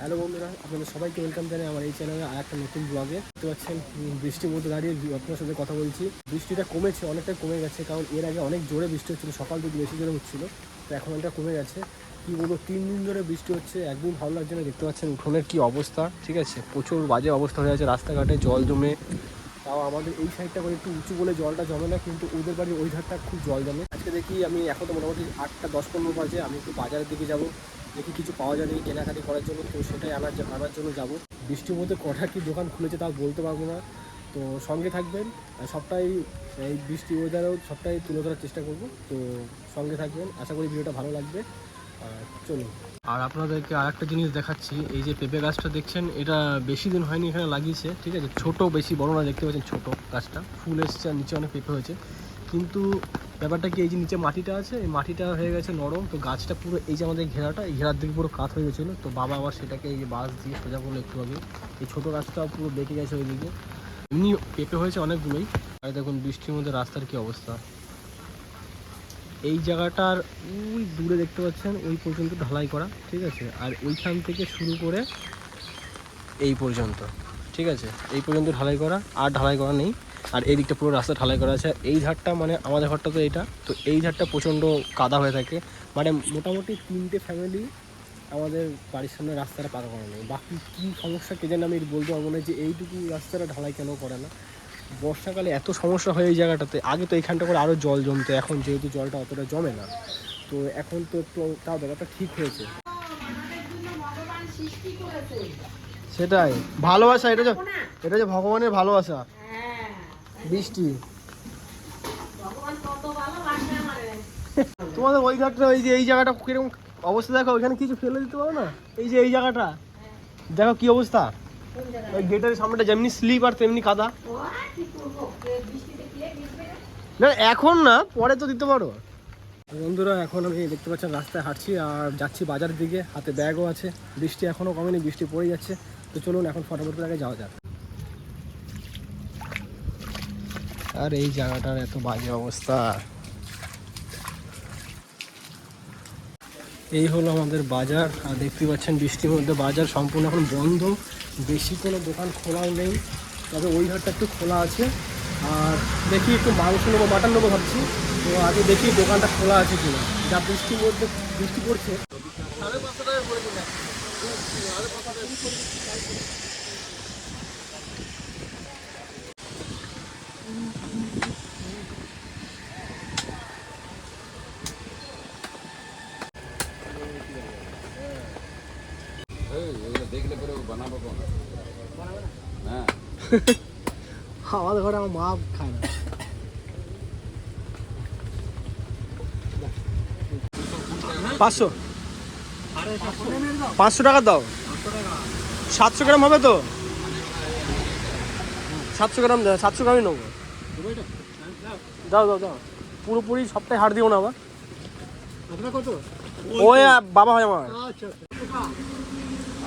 Hello বন্ধুরা, আপনাদের সবাইকে ওয়েলকাম জানাই আমার এই চ্যানেলে আর একটা নতুন ব্লগে দেখতে পাচ্ছেন বৃষ্টির মধ্যে দাঁড়িয়ে আপনার সাথে কথা বলছি। বৃষ্টিটা কমেছে অনেকটা কমে গেছে, কারণ এর আগে অনেক জোরে বৃষ্টি হচ্ছিল, সকাল থেকে বেশি জোরে হচ্ছিল, তো এখন অনেকটা কমে গেছে। কি বলব, তিন দিন ধরে বৃষ্টি হচ্ছে একদিন ভালো লাগছে না, দেখতে পাচ্ছেন উঠোনের কি অবস্থা, ঠিক আছে? প্রচুর বাজে অবস্থা হয়ে আছে রাস্তাঘাটে, জল জমে। তাও আমাদের এই সাইডটা করে একটু উঁচু বলে জলটা জমে না, কিন্তু ওদের বাড়ির ওই ধারটা খুব জল জমে। আজকে দেখি আমি এখন তো মোটামুটি আটটা দশ পনেরো বাজে, আমি একটু বাজারের দিকে যাব। দেখি কিছু পাওয়া যাবে নাকি কেনাকাটি করার জন্য, তো সেটাই আনার আনার জন্য যাব। বৃষ্টির মধ্যে কটা কি দোকান খুলেছে তাও বলতে পারব না। তো সঙ্গে থাকবেন সবটাই এই বৃষ্টি ওয়েদারেও সবটাই তুলে ধরার চেষ্টা করব। তো সঙ্গে থাকবেন, আশা করি ভিডিওটা ভালো লাগবে। চলুন। আর আপনাদেরকে আর একটা জিনিস দেখাচ্ছি, এই যে পেঁপে গাছটা দেখছেন, এটা বেশি দিন হয়নি এখানে লাগিয়েছে, ঠিক আছে? ছোট বেশি, বড় না, দেখতে পাচ্ছেন ছোট গাছটা। ফুল এসছে আর নিচে অনেক পেঁপে হয়েছে। কিন্তু ব্যাপারটা কি, এই যে নিচে মাটিটা আছে, এই মাটিটা হয়ে গেছে নরম, তো গাছটা পুরো এই যে আমাদের ঘেরাটা, এই ঘেরার দিকে পুরো কাত হয়ে গেছিল, তো বাবা আবার সেটাকে এই যে বাঁশ দিয়ে সোজা করল একটু আগে। এই ছোটো গাছটাও পুরো বেঁকে গেছে ওইদিকে। এমনি পেঁপে হয়েছে অনেকগুলোই। আর দেখুন, বৃষ্টির মধ্যে রাস্তার কি অবস্থা। এই জায়গাটার ওই দূরে দেখতে পাচ্ছেন, ওই পর্যন্ত ঢালাই করা, ঠিক আছে? আর ওইখান থেকে শুরু করে এই পর্যন্ত, ঠিক আছে? এই পর্যন্ত ঢালাই করা, আর ঢালাই করা নেই। আর এই দিকটা পুরো রাস্তা ঢালাই করা আছে। এই ধারটা মানে আমাদের ঘরটা তো এইটা। তো এই ধারটা প্রচণ্ড কাদা হয়ে থাকে। মানে মোটামুটি তিনটে ফ্যামিলি আমাদের বাড়ির সামনে রাস্তাটা পাকা করা নেই বাকি কী সমস্যা কে জানি আমি বলতে পারব না যে এইটুকু রাস্তাটা ঢালাই কেন করে না। বর্ষাকালে এত সমস্যা হয় এই জায়গাটাতে। আগে তো এইখানটা করে আরও জল জমতো। এখন যেহেতু জলটা অতটা জমে না। তো এখন তো একটু তাও ব্যাপারটা ঠিক হয়েছে। সেটাই। ভালোবাসা এটা যে এটা যে ভগবানের ভালোবাসা। বৃষ্টি তোমাদের ওই ঘাটটা ওই যে এই জায়গাটা কীরকম অবস্থা? দেখো ওইখানে কিছু ফেলে দিতে পারো না? এই যে এই জায়গাটা দেখো কি অবস্থা। ওই গেটের সামনেটা যেমনি স্লিপ আর তেমনি কাদা। না? এখন না পরে তো দিতে পারো। বন্ধুরা এখন আমি দেখতে পাচ্ছেন রাস্তায় হাঁটছি আর যাচ্ছি বাজারের দিকে। হাতে ব্যাগও আছে বৃষ্টি এখনও কমেনি বৃষ্টি পড়ে যাচ্ছে। তো চলুন এখন ফটাফট করে আগে যাওয়া যাক। আর এই জায়গাটার এত বাজে অবস্থা। এই হলো আমাদের বাজার, আর দেখতে পাচ্ছেন বৃষ্টির মধ্যে বাজার সম্পূর্ণ এখন বন্ধ। বেশি কোনো দোকান খোলাও নেই, তবে ওই ঘরটা একটু খোলা আছে। আর দেখি একটু মাংস নেব, মাটন নেব ভাবছি। তো আগে দেখি দোকানটা খোলা আছে কিনা। যা বৃষ্টির মধ্যে, বৃষ্টি পড়ছে। সাড়ে পাঁচশো টাকা করে দিন দেখলে পরে ও বানাবো কোন হ্যাঁ আমাদের ঘরে আমার মা খায় না। পাঁচশো। পাঁচশো টাকা দাও। সাতশো গ্রাম হবে তো? সাতশো গ্রাম দাও সাতশো গ্রামই নেব। দাও দাও দাও। পুরোপুরি সপ্তাহে হার দিও না আবার কত? ওই বাবা হয় আমার।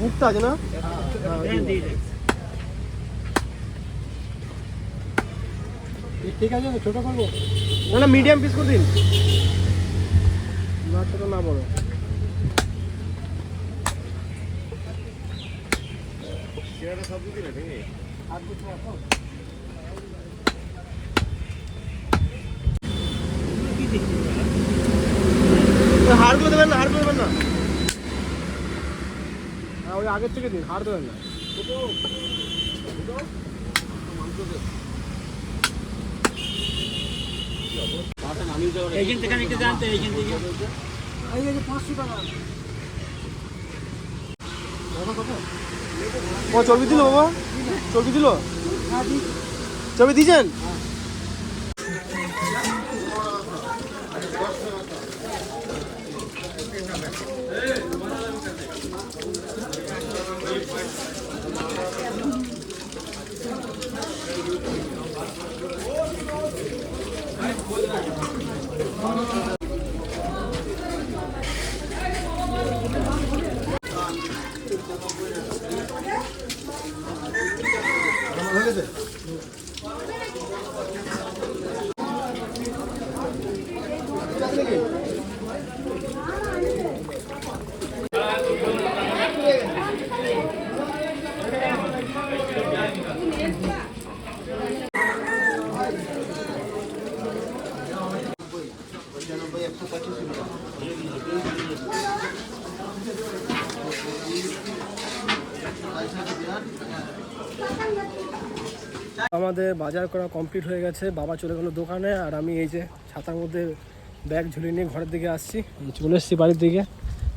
বুকটা আছে না। ঠিক আছে, ছোট করব? না না মিডিয়াম পিস দিন। না, ছোট না, বড়। ওই হাড়গুলো দেবেন না হাড়গুলো দেবেন না। হ্যাঁ ওই আগের থেকে দিন হাড় দেবেন না। এইখান থেকে জানতে এইখান থেকে। এই যে পাঁচশো টাকা। ও চর্বি দিল বাবা? চর্বি দিল? চর্বি দিয়েছেন? আমাদের বাজার করা কমপ্লিট হয়ে গেছে। বাবা চলে গেলো দোকানে আর আমি এই যে ছাতার মধ্যে ব্যাগ ঝুলিয়ে নিয়ে ঘরের দিকে আসছি। চলে এসেছি বাড়ির দিকে।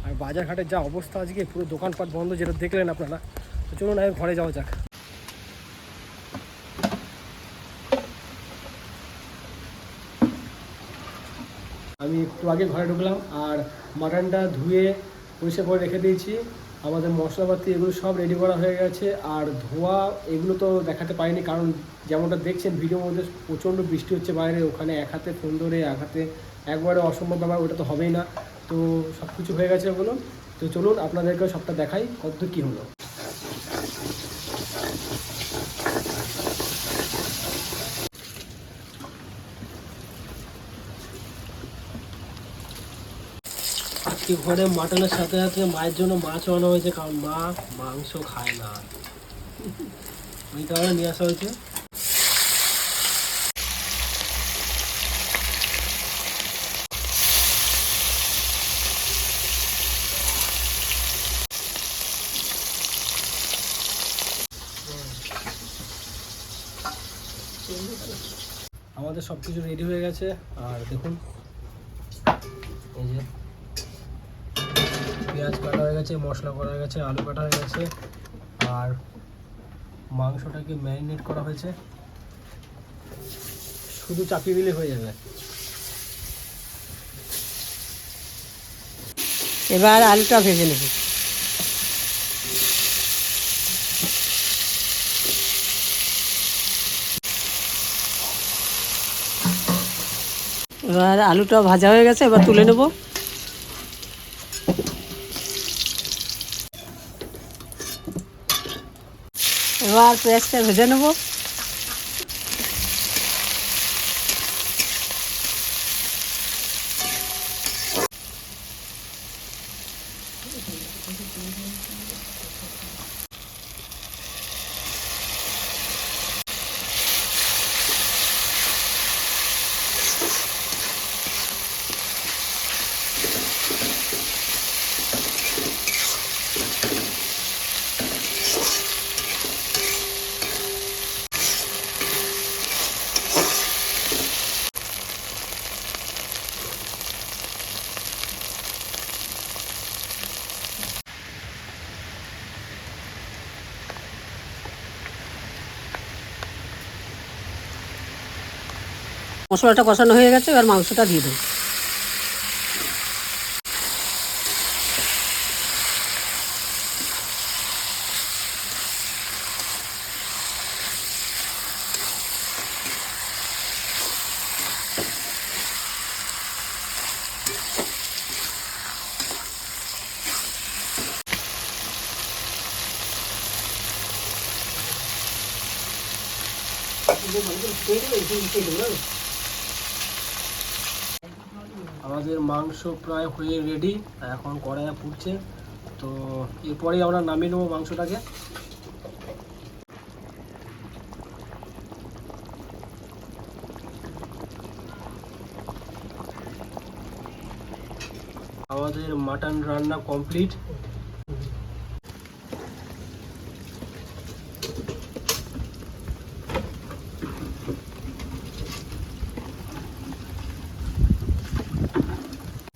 আর বাজারঘাটের যা অবস্থা আজকে, পুরো দোকানপাট বন্ধ যেটা দেখলেন আপনারা। তো চলুন আগে ঘরে যাওয়া যাক। আমি একটু আগে ঘরে ঢুকলাম আর মাটনটা ধুয়ে পরিষ্কার করে রেখে দিয়েছি। আমাদের মশলাপাতি এগুলো সব রেডি করা হয়ে গেছে। আর ধোয়া এগুলো তো দেখাতে পারিনি কারণ যেমনটা দেখছেন, ভিডিওর মধ্যে প্রচণ্ড বৃষ্টি হচ্ছে বাইরে। ওখানে এক হাতে ফোন ধরে, এক হাতে একবারে অসম্ভব ব্যাপার, ওটা তো হবেই না। তো সব কিছু হয়ে গেছে ওগুলো তো চলুন আপনাদেরকে সবটা দেখাই কত কী হলো। আজকে ঘরে মাটনের সাথে সাথে মায়ের জন্য মাছ আনা হয়েছে, কারণ মা মাংস খায় না। ওই কারণে নিয়ে আসা হয়েছে। আমাদের সব কিছু রেডি হয়ে গেছে, আর দেখুন, এই যে গেছে মশলা করা গেছে, আলু কাটা হয়ে গেছে, আর মাংসটাকে ম্যারিনেট করা হয়েছে। শুধু চাপিয়ে দিলে হয়ে যাবে। এবার আলুটা ভেজে নেব। এবার আলুটা ভাজা হয়ে গেছে, এবার তুলে নেব। এবার পেঁয়াজটা ভেজে নেব। মশলাটা কষানো হয়ে গেছে এবার মাংসটা দিয়ে দেবো। আমাদের মাংস প্রায় হয়ে রেডি এখন কড়াইয়া পুড়ছে। তো এরপরেই আমরা নামিয়ে নেব মাংসটাকে। আমাদের মাটন রান্না কমপ্লিট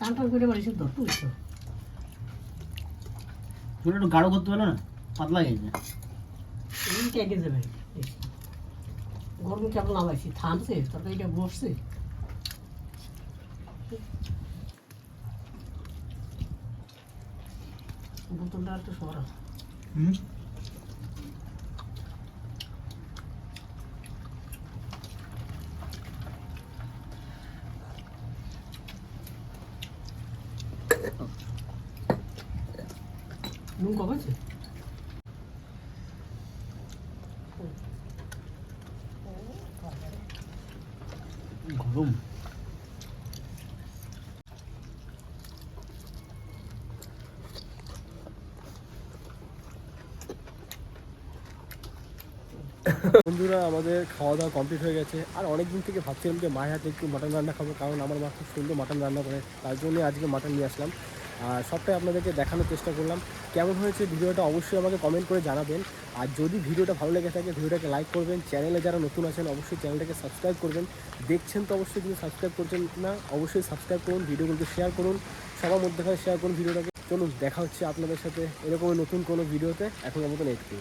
টান টান করে একটু গাঢ় করতে পারল না পাতলা হয়ে গেছে এই কেটে দেবে গরম কেবল নামাইছি থামছে তারপরে এটা বসছে। বোতলটা একটু সরা হুম? আছে গরম বন্ধুরা আমাদের খাওয়া দাওয়া কমপ্লিট হয়ে গেছে। আর অনেক দিন থেকে ভাবছিলাম যে মায়ের হাতে একটু মাটন রান্না খাব কারণ আমার মা খুব সুন্দর মাটন রান্না করে। তার জন্য আজকে মাটন নিয়ে আসলাম। আর সবটাই আপনাদেরকে দেখানোর চেষ্টা করলাম। কেমন হয়েছে ভিডিওটা অবশ্যই আমাকে কমেন্ট করে জানাবেন। আর যদি ভিডিওটা ভালো লেগে থাকে, ভিডিওটাকে লাইক করবেন। চ্যানেলে যারা নতুন আছেন, অবশ্যই চ্যানেলটাকে সাবস্ক্রাইব করবেন। দেখছেন তো অবশ্যই, কিন্তু সাবস্ক্রাইব করছেন না, অবশ্যই সাবস্ক্রাইব করুন, ভিডিওগুলোকে শেয়ার করুন, সবার মধ্যে শেয়ার করুন ভিডিওটাকে। চলুন, দেখা হচ্ছে আপনাদের সাথে এরকম নতুন কোনো ভিডিওতে। এখন মতন একটু